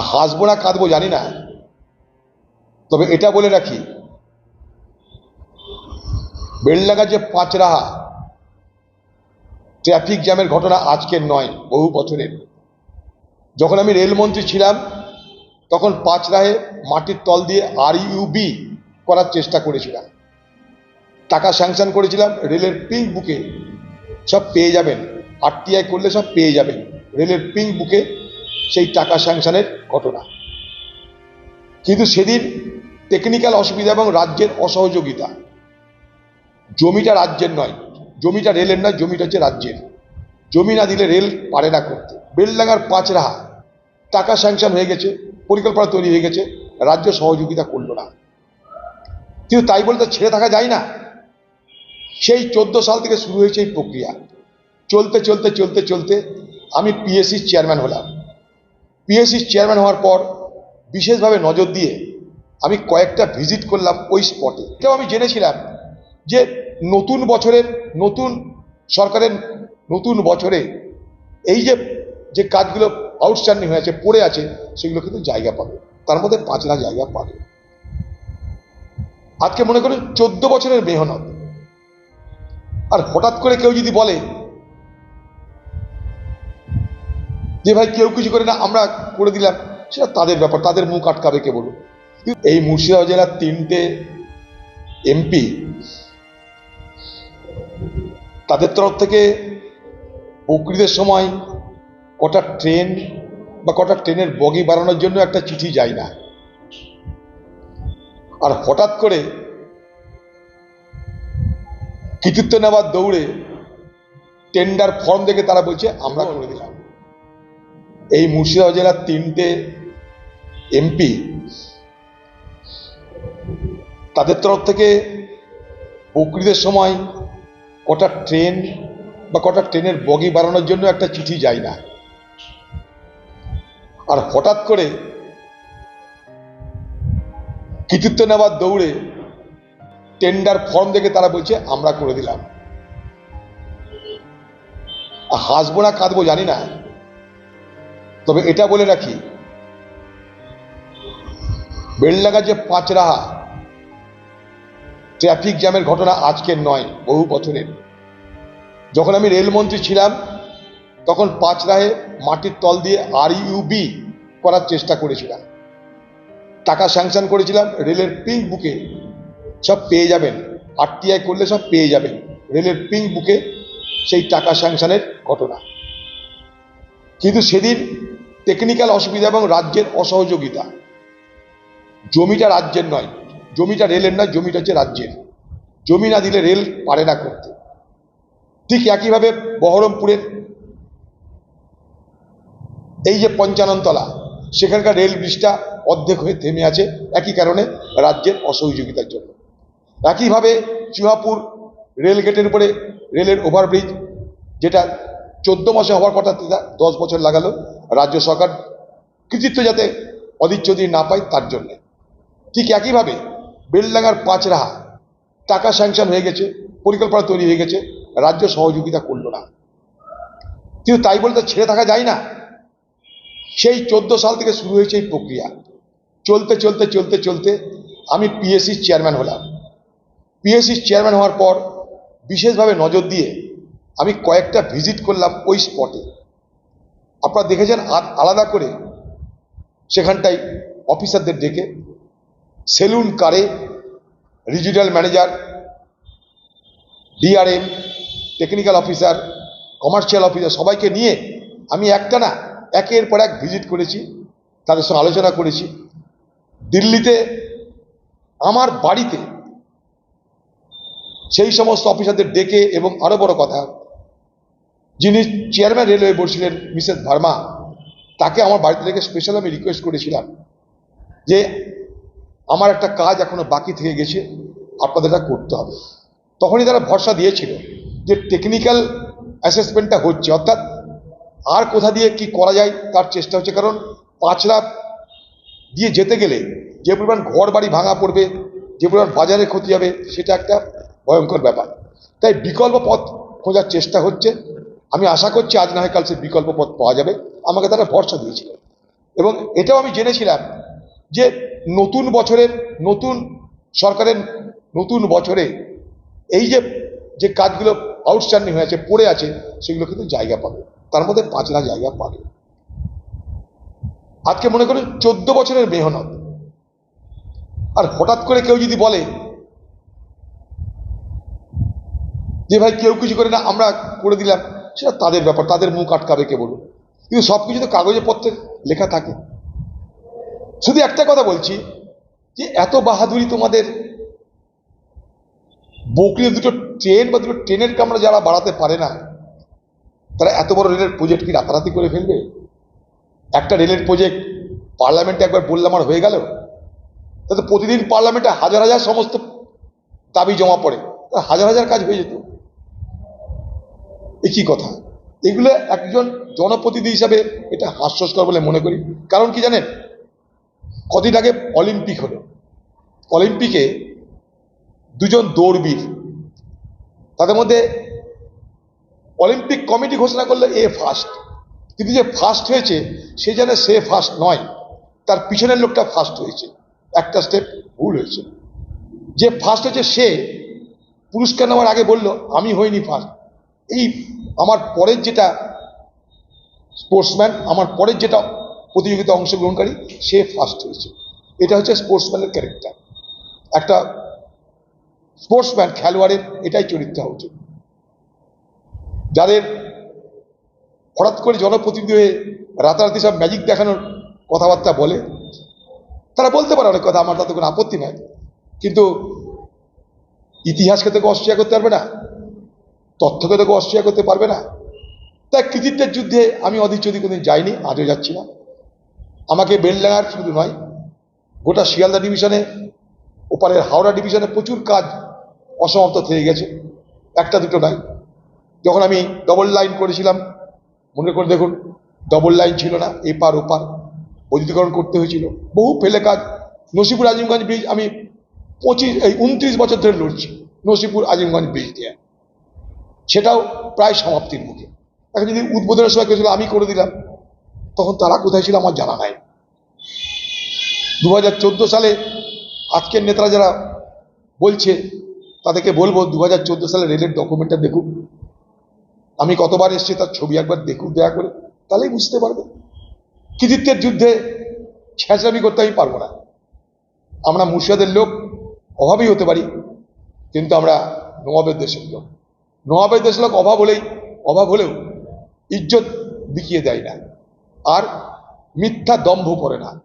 হাসবো না, কাঁদবো, জানি না। তবে এটা বলে রাখি, বেলডাঙ্গা যে পাঁচরাহা, ট্রাফিক জ্যামের ঘটনা আজকের নয়, বহু বছরের। যখন আমি রেলমন্ত্রী ছিলাম, তখন পাঁচরাহে মাটির তল দিয়ে আর ইউবি করার চেষ্টা করেছিলাম। টাকা স্যাংশন করেছিলাম, রেলের পিঙ্ক বুকে। সব পেয়ে যাবেন, আরটিআই করলে সব পেয়ে যাবেন, রেলের পিঙ্ক বুকে সেই টাকা স্যাংশনের ঘটনা। কিন্তু সেদিন টেকনিক্যাল অসুবিধা এবং রাজ্যের অসহযোগিতা। জমিটা রাজ্যের নয়, জমিটা রেলের নয়, জমিটা হচ্ছে রাজ্যের। জমি না দিলে রেল পারে না করতে। বেলডাঙ্গার পাঁচরাহা টাকা স্যাংশন হয়ে গেছে, পরিকল্পনা তৈরি হয়ে গেছে, রাজ্য সহযোগিতা করল না। কিন্তু তাই বলে তো ছেড়ে থাকা যায় না। সেই চোদ্দ সাল থেকে শুরু হয়েছে এই প্রক্রিয়া। চলতে চলতে চলতে চলতে আমি পিএসসির চেয়ারম্যান হলাম। পিএসসির চেয়ারম্যান হওয়ার পর বিশেষভাবে নজর দিয়ে আমি কয়েকটা ভিজিট করলাম ওই স্পটে। এটাও আমি জেনেছিলাম যে নতুন বছরের, নতুন সরকারের নতুন বছরে এই যে যে কাজগুলো আউটস্ট্যান্ডিং হয়ে আছে, পড়ে আছে, সেগুলো কিন্তু জায়গা পাবে। তার মধ্যে পাঁচটা জায়গা পাবে। আজকে মনে করুন চোদ্দ বছরের মেহনত। আর হঠাৎ করে কেউ যদি বলে যে ভাই কেউ কিছু করে না, আমরা করে দিলাম। সেটা তাদের ব্যাপার, তাদের মুখ আটকাবে কে বলুন? এই মুর্শিদাবাদ জেলার তিনটে এমপি, তাদের তরফ থেকে বকরিদের সময় কটা ট্রেন বা কটা ট্রেনের বগি বাড়ানোর জন্য একটা চিঠি যায় না। আর হঠাৎ করে কৃতিত্ব নেওয়ার দৌড়ে টেন্ডার ফর্ম দেখে তারা বলছে, আমরা করে দিলাম। এই মুর্শিদাবাদ জেলার তিনটে এমপি তাদের তরফ থেকে বকরিদের সময় কটা ট্রেন বা কটা ট্রেনের বগি বাড়ানোর জন্য একটা চিঠি যায় না। আর হঠাৎ করে কৃতিত্ব নেওয়ার দৌড়ে টেন্ডার ফর্ম দেখে তারা বলছে, আমরা করে দিলাম। হাসবো না কাঁদবো জানি না। তবে এটা বলে রাখি, বেলডাঙ্গা যে পাঁচরাহা ট্রাফিক জ্যামের ঘটনা আজকের নয়, বহু বছরের। যখন আমি রেলমন্ত্রী ছিলাম, তখন পাঁচরাহে মাটির তল দিয়ে আর ইউবি করার চেষ্টা করেছিলাম। টাকা স্যাংশন করেছিলাম, রেলের পিঙ্ক বুকে সব পেয়ে যাবেন আরটিআই করলে সব পেয়ে যাবেন, রেলের পিঙ্ক বুকে সেই টাকা স্যাংশনের ঘটনা। কিন্তু সেদিন টেকনিক্যাল অসুবিধা এবং রাজ্যের অসহযোগিতা। জমিটা রাজ্যের নয়, জমিটা রেলের নয়, জমিটা হচ্ছে রাজ্যের। জমি না দিলে রেল পারে না করতে। ঠিক একইভাবে বহরমপুরের এই যে পঞ্চাননতলা, সেখানকার রেল ব্রিজটা অর্ধেক হয়ে থেমে আছে, একই কারণে রাজ্যের অসহযোগিতার জন্য। একইভাবে চুহাপুর রেল গেটের উপরে রেলের ওভারব্রিজ, যেটা চোদ্দ মাসে হওয়ার কথা দশ বছর লাগালো রাজ্য সরকার কৃতিত্ব যাতে অধিচ্ছদি না পায়, তার জন্যে। ঠিক একইভাবে বেলডাঙ্গার পাঁচরাহা, টাকা স্যাংশন হয়ে গেছে, পরিকল্পনা তৈরি হয়ে গেছে, রাজ্য সহযোগিতা করল না। কিন্তু তাই বলে তো ছেড়ে থাকা যায় না। সেই চোদ্দ সাল থেকে শুরু হয়েছে এই প্রক্রিয়া। চলতে চলতে চলতে চলতে আমি পিএসসির চেয়ারম্যান হলাম। পিএসসির চেয়ারম্যান হওয়ার পর বিশেষভাবে নজর দিয়ে আমি কয়েকটা ভিজিট করলাম ওই স্পটে আপনারা দেখেছেন আলাদা করে সেখানটায় অফিসারদের ডেকে সেলুন কারে regional manager, DRM, technical officer, commercial officer সবাইকে নিয়ে আমি একটা না একের পর এক ভিজিট করেছি, তাদের সঙ্গে আলোচনা করেছি। দিল্লিতে আমার বাড়িতে সেই সমস্ত অফিসারদের ডেকে এবং আরও বড় কথা যিনি চেয়ারম্যান রেলওয়ে বোর্ড ছিলেন, মিসেস ভার্মা, তাকে আমার বাড়িতে থেকে স্পেশাল আমি রিকোয়েস্ট করেছিলাম যে আমার একটা কাজ এখনও বাকি থেকে গেছে, আপনাদের এটা করতে হবে। তখনই তারা ভরসা দিয়েছিল যে টেকনিক্যাল অ্যাসেসমেন্টটা হচ্ছে, অর্থাৎ আর কোথা দিয়ে কি করা যায় তার চেষ্টা হচ্ছে, কারণ পাঁচ পাঁচরা দিয়ে যেতে গেলে যে পরিমাণ ঘর বাড়ি ভাঙা পড়বে, যে পরিমাণ বাজারে ক্ষতি হবে, সেটা একটা ভয়ঙ্কর ব্যাপার। তাই বিকল্প পথ খোঁজার চেষ্টা হচ্ছে। আমি আশা করছি আজ না হয় কাল সে বিকল্প পথ পাওয়া যাবে। আমাকে তারা ভরসা দিয়েছিল। এবং এটাও আমি জেনেছিলাম যে নতুন বছরের, নতুন সরকারের, নতুন বছরে এই যে যে কাজগুলো আউটস্ট্যান্ডিং হয়ে আছে, পড়ে আছে, সেগুলো কিন্তু জায়গা পাবে। তার মধ্যে পাঁচটা জায়গা পাবে। আজকে মনে করুন চোদ্দ বছরের মেহনত। আর হঠাৎ করে কেউ যদি বলে যে ভাই কেউ কিছু করে না, আমরা করে দিলাম। সেটা তাদের ব্যাপার, তাদের মুখ আটকাবে কে বলুন? কিন্তু সব কিছু তো কাগজে পত্রে লেখা থাকে। শুধু একটা কথা বলছি, যে এত বাহাদুরি তোমাদের বকলে দুটো ট্রেন বা দুটো ট্রেনের কামরা যারা বাড়াতে পারে না, তারা এত বড় রেলের প্রজেক্ট কি রাতারাতি করে ফেলবে? একটা রেলের প্রজেক্ট পার্লামেন্টে একবার বললাম আর হয়ে গেল? তাতে প্রতিদিন পার্লামেন্টে হাজার হাজার সমস্ত দাবি জমা পড়ে। হাজার হাজার কাজ হয়ে যেত। এ কি কথা। এগুলো একজন জনপ্রতিনিধি হিসাবে এটা হাস্যস্কর বলে মনে করি। কারণ কি জানেন? কদিন আগে অলিম্পিক হলো। অলিম্পিকে দুজন দৌড়বীর, তাদের মধ্যে অলিম্পিক কমিটি ঘোষণা করল এ ফার্স্ট কিন্তু যে ফার্স্ট হয়েছে, সে যেন সে ফার্স্ট নয়, তার পিছনের লোকটা ফার্স্ট হয়েছে। একটা স্টেপ ভুল হয়েছে। যে ফার্স্ট হয়েছে সে পুরস্কার নেওয়ার আগে বলল, আমি হইনি ফার্স্ট এই আমার পরের যেটা স্পোর্টসম্যান আমার পরের যেটা প্রতিযোগিতা অংশগ্রহণকারী, সে ফার্স্ট হয়েছে। এটা হচ্ছে স্পোর্টসম্যানের ক্যারেক্টার একটা স্পোর্টসম্যান খেলোয়াড়ের এটাই চরিত্র হওয়া উচিত যাদের হঠাৎ করে জনপ্রতিনিধি হয়ে রাতারাতি সব ম্যাজিক দেখানোর কথাবার্তা বলে, তারা বলতে পারে অনেক কথা, আমার তাতে কোনো আপত্তি নাই। কিন্তু ইতিহাসকে তোকে অস্বীকার করতে পারবে না। তথ্যকে তোকে অস্বীকার করতে পারবে না। তাই কৃতিত্বের যুদ্ধে আমি অধীর কোনোদিন যাইনি, আজও যাচ্ছি না। আমাকে বেলডাঙ্গার শুধু নয়, গোটা শিয়ালদা ডিভিশনে, ওপারের হাওড়া ডিভিশনে প্রচুর কাজ অসমাপ্ত থেকে গেছে, একটা দুটো নয়। যখন আমি ডবল লাইন করেছিলাম, মনে করে দেখুন ডবল লাইন ছিল না, এপার ওপার, বৈদ্যুতিকরণ করতে হয়েছিল। বহু ফেলে কাজ নসিপুর আজিমগঞ্জ ব্রিজ আমি পঁচিশ, এই উনত্রিশ বছর ধরে লড়ছি নসিপুর আজিমগঞ্জ ব্রিজ দিয়ে। সেটাও প্রায় সমাপ্তির মুখে। এখন যদি উদ্বোধনের সময় কেউ আমি করে দিলাম, তখন তারা কোথায় ছিল আমার জানা নাই। দু হাজার চোদ্দ সালে আজকের নেতারা যারা বলছে, তাদেরকে বলব দু হাজার চোদ্দ সালে রেলের ডকুমেন্টটা দেখুন। আমি কতবার এসেছি তার ছবি একবার দেখুন দয়া করে, তাহলেই বুঝতে পারবে। কৃতিত্বের যুদ্ধে ছেঁচড়ামি করতে আমি পারব না। আমরা মুর্শিদাদের লোক অভাবই হতে পারি, কিন্তু আমরা নবাবের দেশের লোক। নবাবের দেশ লোক অভাব হলেই, অভাব হলেও ইজ্জত বিকিয়ে দেয় না। আর মিথ্যা দম্ভ করে না।